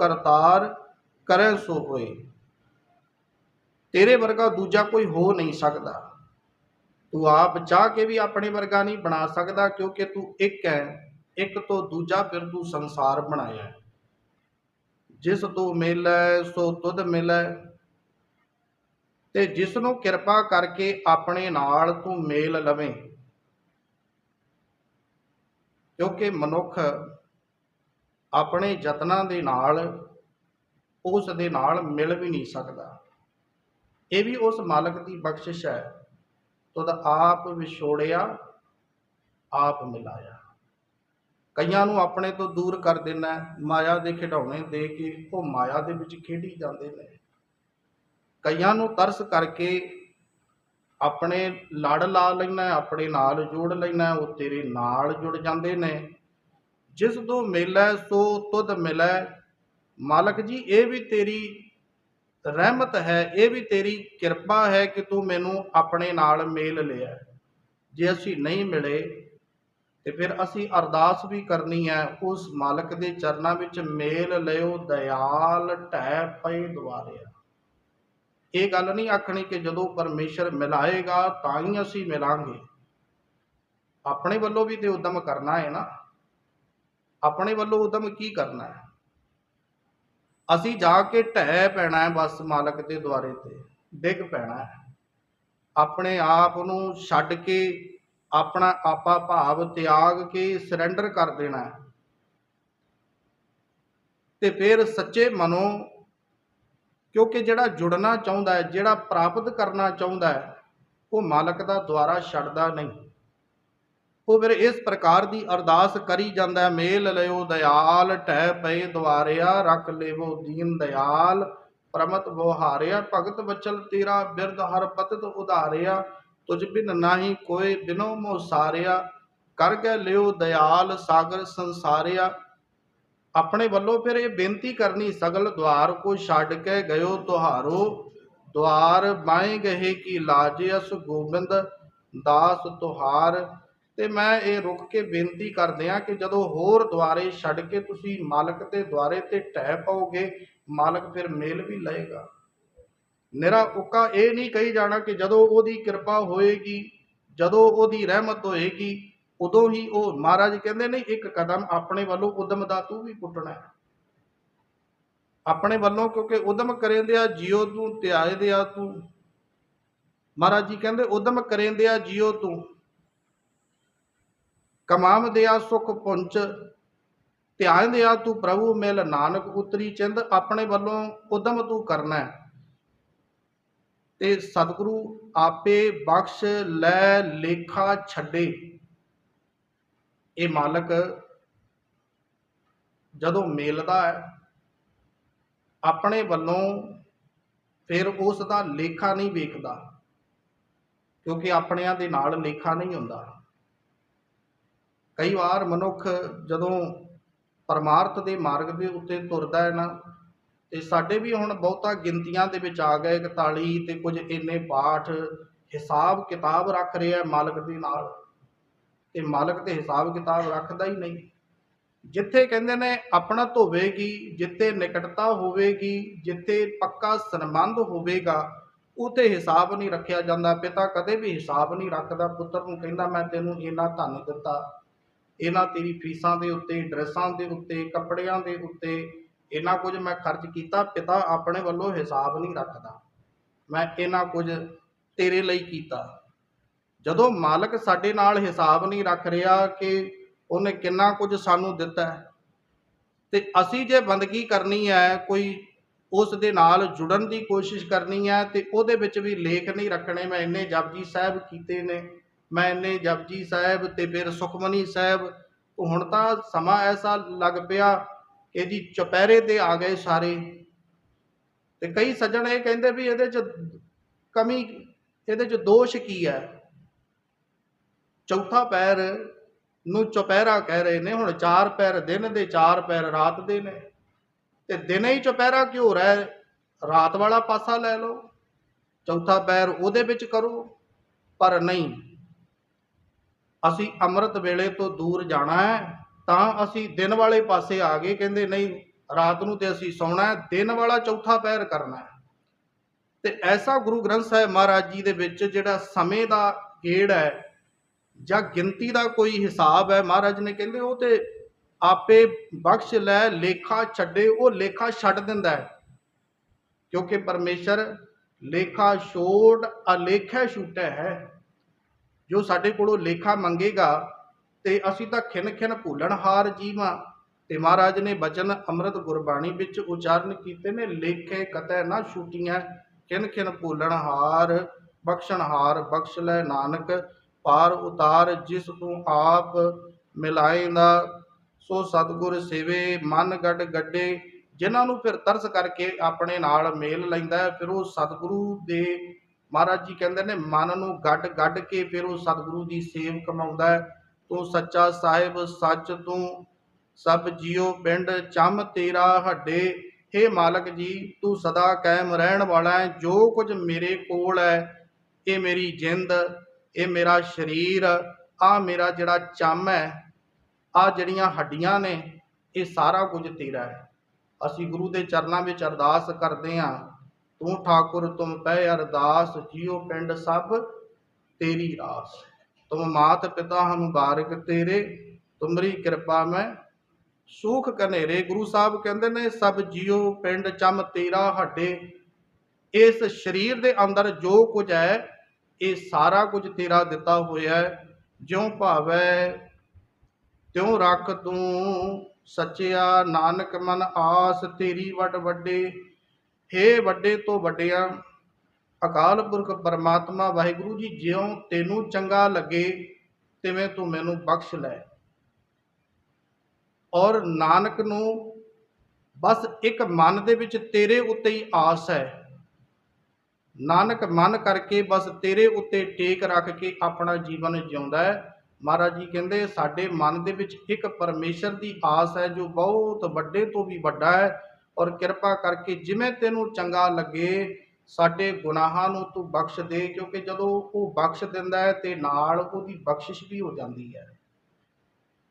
ਕਰਤਾਰ ਕਰੈ ਸੋ ਹੋਏ। ਤੇਰੇ ਵਰਗਾ ਦੂਜਾ ਕੋਈ ਹੋ ਨਹੀਂ ਸਕਦਾ। ਤੂੰ ਆਪ ਚਾਹ ਕੇ ਵੀ ਆਪਣੇ ਵਰਗਾ ਨਹੀਂ ਬਣਾ ਸਕਦਾ, ਕਿਉਂਕਿ ਤੂੰ ਇੱਕ ਹੈ, ਇੱਕ ਤੋਂ ਦੂਜਾ ਫਿਰ ਤੂੰ ਸੰਸਾਰ ਬਣਾਇਆ ਹੈ। ਜਿਸ ਤੂੰ ਮਿਲੈ, ਸੋ ਤੁਧ ਮਿਲੈ। ਤੇ ਜਿਸ ਨੂੰ ਕਿਰਪਾ ਕਰਕੇ ਆਪਣੇ ਨਾਲ ਤੂੰ ਮੇਲ ਲਵੇਂ। ਕਿਉਂਕਿ ਮਨੁੱਖ ਆਪਣੇ ਯਤਨਾਂ ਦੇ ਨਾਲ ਉਸ ਦੇ ਨਾਲ ਮਿਲ ਵੀ ਨਹੀਂ ਸਕਦਾ। ਇਹ ਵੀ ਉਸ ਮਾਲਕ ਦੀ ਬਖਸ਼ਿਸ਼ ਹੈ। ਤੁਧ ਆਪ ਵਿਛੋੜਿਆ, ਆਪ ਮਿਲਾਇਆ। ਕਈਆਂ ਨੂੰ ਆਪਣੇ ਤੋਂ ਦੂਰ ਕਰ ਦੇਣਾ ਮਾਇਆ ਦੇ ਖਿਡੌਣੇ ਦੇ ਕੇ ਉਹ ਮਾਇਆ ਦੇ ਵਿੱਚ ਖੇਡੀ ਜਾਂਦੇ ਨੇ। ਕਈਆਂ ਨੂੰ ਤਰਸ ਕਰਕੇ ਆਪਣੇ ਲੜ ਲਾ ਲੈਣਾ ਆਪਣੇ ਨਾਲ ਜੋੜ ਲੈਣਾ ਉਹ ਤੇਰੇ ਨਾਲ ਜੁੜ ਜਾਂਦੇ ਨੇ। ਜਿਸ ਤੋਂ ਮਿਲੈ, ਸੋ ਤੁਧ ਮਿਲੈ। ਮਾਲਕ ਜੀ, ਇਹ ਵੀ ਤੇਰੀ ਰਹਿਮਤ ਹੈ, ਇਹ ਵੀ ਤੇਰੀ ਕਿਰਪਾ ਹੈ ਕਿ ਤੂੰ ਮੈਨੂੰ ਆਪਣੇ ਨਾਲ ਮੇਲ ਲਿਆ। ਜੇ ਅਸੀਂ ਨਹੀਂ ਮਿਲੇ, ਤੇ ਫਿਰ ਅਸੀਂ ਅਰਦਾਸ ਵੀ ਕਰਨੀ ਹੈ, ਉਸ ਮਾਲਕ ਦੇ ਚਰਨਾਂ ਵਿੱਚ ਮੇਲ ਲਿਓ ਦਇਆਲ ਟਹਿ ਪਏ ਦੁਆਰਿਆ। ਇਹ ਗੱਲ ਨਹੀਂ ਆਖਣੀ ਕਿ ਜਦੋਂ ਪਰਮੇਸ਼ਰ ਮਿਲਾਏਗਾ, ਤਾਂ ਹੀ ਅਸੀਂ ਮਿਲਾਂਗੇ। ਆਪਣੇ ਵੱਲੋਂ ਵੀ ਤੇ ਉਦਮ ਕਰਨਾ ਹੈ ਨਾ। ਆਪਣੇ ਵੱਲੋਂ ਉਦਮ ਕੀ ਕਰਨਾ ਹੈ? ਅਸੀਂ ਜਾ ਕੇ ਢਹਿ ਪੈਣਾ ਹੈ ਬਸ ਮਾਲਕ ਦੇ ਦੁਆਰੇ ਤੇ, ਡਿੱਗ ਪੈਣਾ ਹੈ। ਆਪਣੇ ਆਪ ਨੂੰ ਛੱਡ ਕੇ, ਆਪਣਾ ਆਪਾ ਭਾਵ ਤਿਆਗ ਕੇ ਸਰੈਂਡਰ ਕਰ ਦੇਣਾ ਹੈ। ਤੇ ਫਿਰ ਸੱਚੇ ਮਨੋਂ ਕਿਉਂਕਿ ਜਿਹੜਾ ਜੁੜਨਾ ਚਾਹੁੰਦਾ ਹੈ, ਜਿਹੜਾ ਪ੍ਰਾਪਤ ਕਰਨਾ ਚਾਹੁੰਦਾ ਹੈ, ਉਹ ਮਾਲਕ ਦਾ ਦੁਆਰਾ ਛੱਡਦਾ ਨਹੀਂ। ਉਹ ਫਿਰ ਇਸ ਪ੍ਰਕਾਰ ਦੀ ਅਰਦਾਸ ਕਰੀ ਜਾਂਦਾ ਮੇਲ ਲਿਓ ਦਇਆਲ, ਟਹਿ ਪਏ ਦੁਆਰਿਆ, ਰੱਖ ਲੇਵੋ ਦੀਨ ਦਇਆਲ, ਪ੍ਰਮਤ ਬੋਹਾਰਿਆ, ਭਗਤ ਬਚਲ ਤੇਰਾ ਬਿਰਧ ਹਰ ਪਤਤ ਉਧਾਰਿਆ, ਤੁਝ ਬਿਨ ਨਾਹੀ ਕੋਏ ਬਿਨੋ ਮੋ ਸਾਰਿਆ ਕਰ ਗਏ ਲਿਓ ਦਇਆਲ, ਸਾਗਰ ਸੰਸਾਰਿਆ। ਆਪਣੇ ਵੱਲੋਂ ਫਿਰ ਇਹ ਬੇਨਤੀ ਕਰਨੀ, ਸਗਲ ਦਵਾਰ ਕੋ ਛੱਡ ਕੇ ਗਇਓ ਤੁਹਾਰੋ ਦਵਾਰ ਬਾਏ ਗਏ ਕੀ ਲਾਜਿਅਸ ਗੋਬਿੰਦ ਦਾਸ ਤੁਹਾਰ। ਤੇ ਮੈਂ ਇਹ ਰੁਕ ਕੇ ਬੇਨਤੀ ਕਰਦੇ ਆ ਕਿ ਜਦੋਂ ਹੋਰ ਦੁਆਰੇ ਛੱਡ ਕੇ ਤੁਸੀਂ ਮਾਲਕ ਦੇ ਦੁਆਰੇ ਤੇ ਟਹਿ ਪਾਓਗੇ, ਮਾਲਕ ਫਿਰ ਮੇਲ ਵੀ ਲਏਗਾ। ਨਿਰਾ ਉੱਕਾ ਇਹ ਨਹੀਂ ਕਹੀ ਜਾਣਾ ਕਿ ਜਦੋਂ ਉਹਦੀ ਕਿਰਪਾ ਹੋਏਗੀ, ਜਦੋਂ ਉਹਦੀ ਰਹਿਮਤ ਹੋਏਗੀ, ਉਦੋਂ ਹੀ ਉਹ, ਮਹਾਰਾਜ ਕਹਿੰਦੇ ਨੇ ਇੱਕ ਕਦਮ ਆਪਣੇ ਵੱਲੋਂ ਉਦਮ ਦਾ ਤੂੰ ਵੀ ਪੁੱਟਣਾ ਹੈ। ਆਪਣੇ ਵੱਲੋਂ ਕਿਉਂਕਿ ਉਦਮ ਕਰੇਂਦਿਆ ਜਿਉ ਤੂੰ ਧਿਆਏ ਦਿਆ ਤੂੰ। ਮਹਾਰਾਜ ਜੀ ਕਹਿੰਦੇ, ਉਦਮ ਕਰੇਂਦਿਆ ਜਿਉ ਤੂੰ। ਕਮਾਮ ਦਿਆ ਸੁਖ ਪੁੰਚ, ਧਿਆਨ ਦਿਆ ਤੂੰ ਪ੍ਰਭੂ ਮਿਲ ਨਾਨਕ ਉਤਰੀ ਚਿੰਦ, ਆਪਣੇ ਵੱਲੋਂ ਉਦਮ ਤੂੰ ਕਰਨਾ। ਤੇ ਸਤਿਗੁਰੂ ਆਪੇ ਬਖਸ਼ ਲੈ ਲੇਖਾ ਛੱਡੇ। ਇਹ ਮਾਲਕ ਜਦੋਂ ਮੇਲਦਾ ਹੈ, ਆਪਣੇ ਵੱਲੋਂ ਫਿਰ ਉਸ ਦਾ ਲੇਖਾ ਨਹੀਂ ਵੇਖਦਾ, ਕਿਉਂਕਿ ਆਪਣਿਆਂ ਦੇ ਨਾਲ ਲੇਖਾ ਨਹੀਂ ਹੁੰਦਾ। ਕਈ ਵਾਰ ਮਨੁੱਖ ਜਦੋਂ ਪਰਮਾਰਥ ਦੇ ਮਾਰਗ ਦੇ ਉੱਤੇ ਤੁਰਦਾ ਹੈ ਨਾ, ਤੇ ਸਾਡੇ ਵੀ ਹੁਣ ਬਹੁਤਾ ਗਿਣਤੀਆਂ ਦੇ ਵਿੱਚ ਆ ਗਏ 41 ਤੇ ਕੁਝ ਇੰਨੇ ਪਾਠ ਹਿਸਾਬ ਕਿਤਾਬ ਰੱਖ ਰਿਹਾ ਮਾਲਕ ਦੇ ਨਾਲ। ਤੇ ਮਾਲਕ ਤੇ ਹਿਸਾਬ ਕਿਤਾਬ ਰੱਖਦਾ ਹੀ ਨਹੀਂ। ਜਿੱਥੇ ਕਹਿੰਦੇ ਨੇ ਆਪਣਾ ਹੋਵੇਗੀ ਜਿੱਥੇ ਨਿਕਟਤਾ ਹੋਵੇਗੀ, ਜਿੱਥੇ ਪੱਕਾ ਸੰਬੰਧ ਹੋਵੇਗਾ ਉਤੇ ਹਿਸਾਬ ਨਹੀਂ ਰੱਖਿਆ ਜਾਂਦਾ ਪਿਤਾ ਕਦੇ ਵੀ ਹਿਸਾਬ ਨਹੀਂ ਰੱਖਦਾ, ਪੁੱਤਰ ਨੂੰ ਕਹਿੰਦਾ ਮੈਂ ਤੈਨੂੰ ਇੰਨਾ ਧਨ ਦਿੱਤਾ। ਇਹਨਾਂ ਤੇਰੀ ਫੀਸਾਂ ਦੇ ਉੱਤੇ, ਡਰੈਸਾਂ ਦੇ ਉੱਤੇ, ਕੱਪੜਿਆਂ ਦੇ ਉੱਤੇ ਇਹਨਾਂ ਕੁਝ ਮੈਂ ਖਰਚ ਕੀਤਾ, ਪਿਤਾ ਆਪਣੇ ਵੱਲੋਂ ਹਿਸਾਬ ਨਹੀਂ ਰੱਖਦਾ। ਮੈਂ ਇਹਨਾਂ ਕੁਝ ਤੇਰੇ ਲਈ ਕੀਤਾ। ਜਦੋਂ ਮਾਲਕ ਸਾਡੇ ਨਾਲ ਹਿਸਾਬ ਨਹੀਂ ਰੱਖ ਰਿਹਾ ਕਿ ਉਹਨੇ ਕਿੰਨਾ ਕੁਝ ਸਾਨੂੰ ਦਿੱਤਾ ਹੈ, ਤੇ ਅਸੀਂ ਜੇ ਬੰਦਗੀ ਕਰਨੀ ਹੈ, ਕੋਈ ਉਸ ਦੇ ਨਾਲ ਜੁੜਨ ਦੀ ਕੋਸ਼ਿਸ਼ ਕਰਨੀ ਹੈ, ਤੇ ਉਹਦੇ ਵਿੱਚ ਵੀ ਲੇਖ ਨਹੀਂ ਰੱਖਣੇ, ਮੈਂ ਇੰਨੇ ਜਪਜੀ ਸਾਹਿਬ ਕੀਤੇ ਨੇ ਮੈਂ ਇੰਨੇ ਜਪਜੀ ਸਾਹਿਬ ਤੇ ਫਿਰ ਸੁਖਮਨੀ ਸਾਹਿਬ ਹੁਣ ਤਾਂ ਸਮਾਂ ਐਸਾ ਲੱਗ ਪਿਆ ਕਿ ਜੀ ਚੁਪਹਿਰੇ ਤੇ ਆ ਗਏ ਸਾਰੇ। ਤੇ ਕਈ ਸੱਜਣ ਇਹ ਕਹਿੰਦੇ ਵੀ ਇਹਦੇ ਚ ਕਮੀ, ਇਹਦੇ ਚ ਦੋਸ਼ ਕੀ ਹੈ? ਚੌਥਾ ਪੈਰ ਨੂੰ ਚੁਪਹਿਰਾ ਕਹਿ ਰਹੇ ਨੇ, ਹੁਣ ਚਾਰ ਪੈਰ ਦਿਨ ਦੇ ਚਾਰ ਪੈਰ ਰਾਤ ਦੇ ਨੇ। ਤੇ ਦਿਨੇ ਹੀ ਚੁਪਹਿਰਾ ਕਿਉਂ ਰਹਿ ਰਾਤ ਵਾਲਾ ਪਾਸਾ ਲੈ ਲਓ। ਚੌਥਾ ਪੈਰ ਉਹਦੇ ਵਿੱਚ ਕਰੋ, ਪਰ ਨਹੀਂ। ਅਸੀਂ ਅੰਮ੍ਰਿਤ ਵੇਲੇ ਤੋਂ ਦੂਰ ਜਾਣਾ ਹੈ, ਤਾਂ ਅਸੀਂ ਦਿਨ ਵਾਲੇ ਪਾਸੇ ਆ ਗਏ। ਕਹਿੰਦੇ, ਨਹੀਂ, ਰਾਤ ਨੂੰ ਤੇ ਅਸੀਂ ਸੌਣਾ ਹੈ, ਦਿਨ ਵਾਲਾ ਚੌਥਾ ਪੈਰ ਕਰਨਾ ਹੈ। ਤੇ ਐਸਾ ਗੁਰੂ ਗ੍ਰੰਥ ਸਾਹਿਬ ਮਹਾਰਾਜ ਜੀ ਦੇ ਵਿੱਚ ਜਿਹੜਾ ਸਮੇਂ ਦਾ ਗੇੜ ਹੈ ਜਾਂ ਗਿਣਤੀ ਦਾ ਕੋਈ ਹਿਸਾਬ ਹੈ, ਮਹਾਰਾਜ ਨੇ ਕਹਿੰਦੇ, ਉਹ ਤੇ ਆਪੇ ਬਖਸ਼ ਲੈ, ਲੇਖਾ ਛੱਡੇ, ਉਹ ਲੇਖਾ ਛੱਡ ਦਿੰਦਾ ਹੈ। ਕਿਉਂਕਿ ਪਰਮੇਸ਼ਰ ਲੇਖਾ ਛੋੜ, ਅਲੇਖਾ ਛੁਟੈ ਹੈ। ਜੋ ਸਾਡੇ ਕੋਲੋਂ ਲੇਖਾ ਮੰਗੇਗਾ ਤੇ ਅਸੀਂ ਤਾਂ ਖਿਨ ਖਿਨ ਭੁੱਲਣਹਾਰ ਜੀਵਾਂ। ਤੇ ਮਹਾਰਾਜ ਨੇ ਬਚਨ ਅੰਮ੍ਰਿਤ ਗੁਰਬਾਣੀ ਵਿੱਚ ਉਚਾਰਨ ਕੀਤੇ ਨੇ, ਲੇਖੇ ਕਤੈ ਨਾ ਛੁਟੀਆਂ ਖਿਨ ਖਿਨ ਭੁੱਲਣ ਹਾਰ ਬਖਸ਼ ਲੈ ਨਾਨਕ, ਪਾਰ ਉਤਾਰ ਜਿਸ ਤੂੰ ਆਪ ਮਿਲਾਏਂਦਾ। ਸੋ ਸਤਿਗੁਰ ਸੇਵੇ, ਮਨ ਗੱਡ ਗੱਡੇ, ਜਿਨ੍ਹਾਂ ਨੂੰ ਫਿਰ ਤਰਸ ਕਰਕੇ ਆਪਣੇ ਨਾਲ ਮੇਲ ਲੈਂਦਾ ਹੈ ਫਿਰ ਉਹ ਸਤਿਗੁਰੂ ਦੇ ਮਹਾਰਾਜ ਜੀ ਕਹਿੰਦੇ ਨੇ, ਮਨ ਨੂੰ ਗੱਡ ਗੱਡ ਕੇ ਫਿਰ ਉਹ ਸਤਿਗੁਰੂ ਦੀ ਸੇਵ ਕਮਾਉਂਦਾ ਹੈ। ਤੂੰ ਸੱਚਾ ਸਾਹਿਬ, ਸੱਚ ਤੂੰ ਸਭ ਜੀਉ ਪਿੰਡ, ਚੰਮ ਤੇਰਾ ਹੱਡੇ। ਹੇ ਮਾਲਕ ਜੀ, ਤੂੰ ਸਦਾ ਕਾਇਮ ਰਹਿਣ ਵਾਲਾ ਹੈ। ਜੋ ਕੁਝ ਮੇਰੇ ਕੋਲ ਹੈ, ਇਹ ਮੇਰੀ ਜਿੰਦ, ਇਹ ਮੇਰਾ ਸਰੀਰ ਆ ਮੇਰਾ ਜਿਹੜਾ ਚੰਮ ਹੈ ਆ ਜਿਹੜੀਆਂ ਹੱਡੀਆਂ ਨੇ, ਇਹ ਸਾਰਾ ਕੁਝ ਤੇਰਾ ਹੈ। ਅਸੀਂ ਗੁਰੂ ਦੇ ਚਰਨਾਂ ਵਿੱਚ ਅਰਦਾਸ ਕਰਦੇ ਹਾਂ। ਤੂੰ ਠਾਕੁਰ, ਤੁਮ ਪੈ ਅਰਦਾਸ, ਜੀਉ ਪਿੰਡ ਸਭ ਤੇਰੀ ਰਾਸ। ਤੁਮ ਮਾਤ ਪਿਤਾ ਹਮ ਬਾਰਕ ਤੇਰੇ, ਤੁਮਰੀ ਕਿਰਪਾ ਮੈਂ ਸੁਖ ਕਨੇਰੇ ਗੁਰੂ ਸਾਹਿਬ ਕਹਿੰਦੇ ਨੇ, ਸਭ ਜੀਉ ਪਿੰਡ ਚਮ ਤੇਰਾ ਹੱਡੇ। ਇਸ ਸਰੀਰ ਦੇ ਅੰਦਰ ਜੋ ਕੁਝ ਹੈ, ਇਹ ਸਾਰਾ ਕੁਝ ਤੇਰਾ ਦਿੱਤਾ ਹੋਇਆ ਹੈ। ਜਿਉ ਭਾਵੈ, ਤਿਉ ਰੱਖ ਤੂੰ ਸੱਚਿਆ। ਨਾਨਕ ਮਨ ਆਸ ਤੇਰੀ ਵੱਡ ਵੱਡੇ। ਹੇ ਵੱਡੇ ਤੋਂ ਵੱਡਿਆਂ, ਅਕਾਲ ਪੁਰਖ ਪਰਮਾਤਮਾ, ਵਾਹਿਗੁਰੂ ਜੀ, ਜਿਉਂ ਤੈਨੂੰ ਚੰਗਾ ਲੱਗੇ, ਤਿਵੇਂ ਤੂੰ ਮੈਨੂੰ ਬਖਸ਼ ਲੈ। ਔਰ ਨਾਨਕ ਨੂੰ ਬਸ ਇੱਕ ਮਨ ਦੇ ਵਿੱਚ ਤੇਰੇ ਉੱਤੇ ਹੀ ਆਸ ਹੈ। ਨਾਨਕ ਮਨ ਕਰਕੇ ਬਸ ਤੇਰੇ ਉੱਤੇ ਟੇਕ ਰੱਖ ਕੇ ਆਪਣਾ ਜੀਵਨ ਜਿਉਂਦਾ ਹੈ। ਮਹਾਰਾਜ ਜੀ ਕਹਿੰਦੇ, ਸਾਡੇ ਮਨ ਦੇ ਵਿੱਚ ਇੱਕ ਪਰਮੇਸ਼ਰ ਦੀ ਆਸ ਹੈ, ਜੋ ਬਹੁਤ ਵੱਡੇ ਤੋਂ ਵੀ ਵੱਡਾ ਹੈ। ਔਰ ਕਿਰਪਾ ਕਰਕੇ ਜਿਵੇਂ ਤੈਨੂੰ ਚੰਗਾ ਲੱਗੇ, ਸਾਡੇ ਗੁਨਾਹਾਂ ਨੂੰ ਤੂੰ ਬਖਸ਼ ਦੇ, ਕਿਉਂਕਿ ਜਦੋਂ ਉਹ ਬਖਸ਼ ਦਿੰਦਾ ਹੈ ਤੇ ਨਾਲ ਉਹਦੀ ਬਖਸ਼ਿਸ਼ ਵੀ ਹੋ ਜਾਂਦੀ ਹੈ।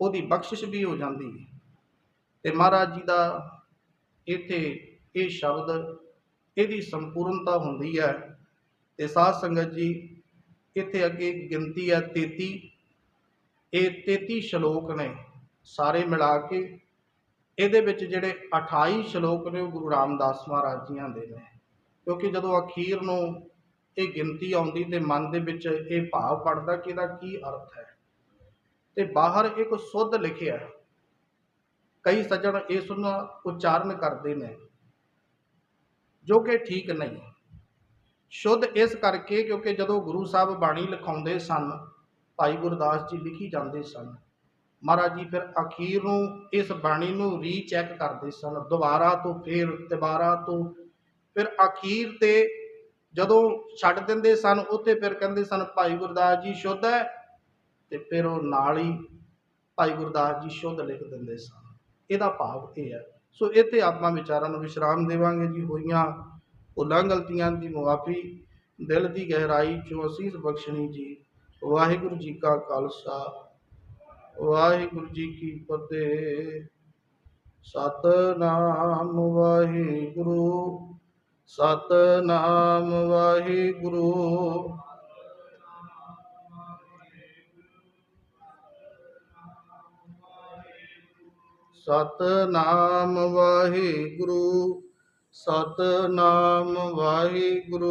ਉਹਦੀ ਬਖਸ਼ਿਸ਼ ਵੀ ਹੋ ਜਾਂਦੀ ਹੈ। ਤੇ ਮਹਾਰਾਜ ਜੀ ਦਾ ਇੱਥੇ ਇਹ ਸ਼ਬਦ, ਇਹਦੀ ਸੰਪੂਰਨਤਾ ਹੁੰਦੀ ਹੈ। ਤੇ ਸਾਧ ਸੰਗਤ ਜੀ, ਇੱਥੇ ਅੱਗੇ ਗਿਣਤੀ ਹੈ 33 ਇਹ 33 ਸ਼ਲੋਕ ਨੇ ਸਾਰੇ ਮਿਲਾ ਕੇ। ਇਹਦੇ ਵਿੱਚ ਜਿਹੜੇ 28 ਸ਼ਲੋਕ ਨੇ, ਉਹ ਗੁਰੂ ਰਾਮਦਾਸ ਮਹਾਰਾਜ ਜੀਆਂ ਦੇ ਨੇ। ਕਿਉਂਕਿ ਜਦੋਂ ਅਖੀਰ ਨੂੰ ਇਹ ਗਿਣਤੀ ਆਉਂਦੀ ਤੇ ਮਨ ਦੇ ਵਿੱਚ ਇਹ ਭਾਵ ਪੜਦਾ ਕਿ ਇਹਦਾ ਕੀ ਅਰਥ ਹੈ। ਤੇ ਬਾਹਰ ਇੱਕ ਸੁੱਧ ਲਿਖਿਆ ਕਈ ਸੱਜਣ ਇਸ ਨੂੰ ਉਚਾਰਨ ਕਰਦੇ ਨੇ, ਜੋ ਕਿ ਠੀਕ ਨਹੀਂ। ਸ਼ੁੱਧ ਇਸ ਕਰਕੇ ਕਿਉਂਕਿ ਜਦੋਂ ਗੁਰੂ ਸਾਹਿਬ ਬਾਣੀ ਲਿਖਾਉਂਦੇ ਸਨ, ਭਾਈ ਗੁਰਦਾਸ ਜੀ ਲਿਖੀ ਜਾਂਦੇ ਸਨ ਮਹਾਰਾਜ ਜੀ, ਫਿਰ ਅਖੀਰ ਨੂੰ ਇਸ ਬਾਣੀ ਨੂੰ ਰੀਚੈਕ ਕਰਦੇ ਸਨ। ਦੁਬਾਰਾ ਤੋਂ ਫਿਰ ਦੁਬਾਰਾ ਤੋਂ, ਫਿਰ ਅਖੀਰ ਤੇ ਜਦੋਂ ਛੱਡ ਦਿੰਦੇ ਸਨ, ਉੱਥੇ ਫਿਰ ਕਹਿੰਦੇ ਸਨ, ਭਾਈ ਗੁਰਦਾਸ ਜੀ, ਸ਼ੁੱਧ ਹੈ। ਤੇ ਫਿਰ ਉਹ ਨਾਲ ਹੀ ਭਾਈ ਗੁਰਦਾਸ ਜੀ ਸ਼ੁੱਧ ਲਿਖ ਦਿੰਦੇ ਸਨ। ਇਹਦਾ ਭਾਵ ਇਹ ਹੈ। ਸੋ ਇੱਥੇ ਆਪਾਂ ਵਿਚਾਰਾਂ ਨੂੰ ਵਿਸ਼ਰਾਮ ਦੇਵਾਂਗੇ ਜੀ। ਹੋਈਆਂ ਭੁੱਲਾਂ, ਗਲਤੀਆਂ ਦੀ ਮੁਆਫੀ, ਦਿਲ ਦੀ ਗਹਿਰਾਈ ਚੋਂ ਅਸੀਸ ਬਖਸ਼ਣੀ ਜੀ। ਵਾਹਿਗੁਰੂ ਜੀ ਕਾ ਖਾਲਸਾ। ਵਾਹਿਗੁਰੂ ਜੀ ਕੀ ਫਤਿਹ। ਸਤਨਾਮ ਵਾਹਿਗੁਰੂ ਸਤਨਾਮ ਵਾਹਿਗੁਰੂ। ਸਤਨਾਮ ਵਾਹਿਗੁਰੂ ਸਤਨਾਮ ਵਾਹਿਗੁਰੂ।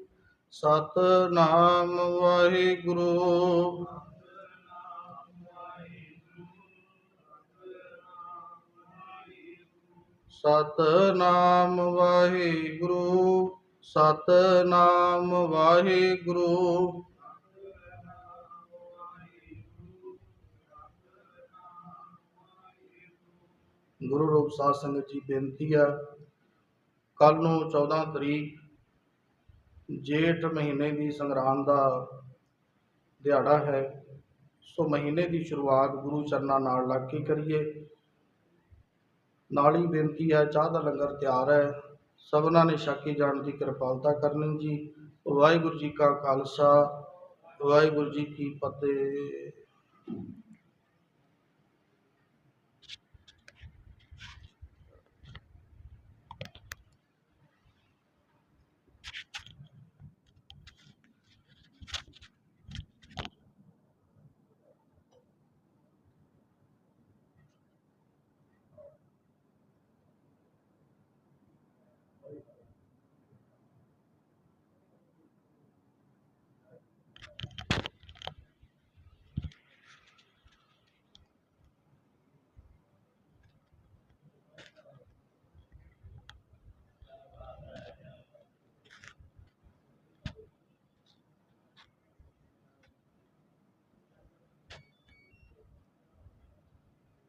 ਸਤਨਾਮ ਵਾਹਿਗੁਰੂ। ਸਤਨਾਮ ਵਾਹਿਗੁਰੂ ਸਤਨਾਮ ਵਾਹਿਗੁਰੂ। ਗੁਰੂ ਰੂਪ ਸਾਧ ਸੰਗਤ ਜੀ, ਬੇਨਤੀ ਆ ਕੱਲ ਨੂੰ 14 ਤਰੀਕ ਜੇਠ ਮਹੀਨੇ ਦੀ ਸੰਗਰਾਂਦ ਦਾ ਦਿਹਾੜਾ ਹੈ, ਸੋ ਮਹੀਨੇ ਦੀ ਸ਼ੁਰੂਆਤ ਗੁਰੂ ਚਰਨਾਂ ਨਾਲ ਲੱਗ ਕੇ ਕਰੀਏ। ਨਾਲ ਹੀ ਬੇਨਤੀ ਹੈ, ਚਾਹ ਦਾ ਲੰਗਰ ਤਿਆਰ ਹੈ। ਸਭਨਾਂ ਨੇ ਛਕੀ ਜਾਣ ਦੀ ਕਿਰਪਾਲਤਾ ਕਰਨੀ ਜੀ। ਵਾਹਿਗੁਰੂ ਜੀ ਕਾ ਖਾਲਸਾ, ਵਾਹਿਗੁਰੂ ਜੀ ਕੀ ਫਤਿਹ।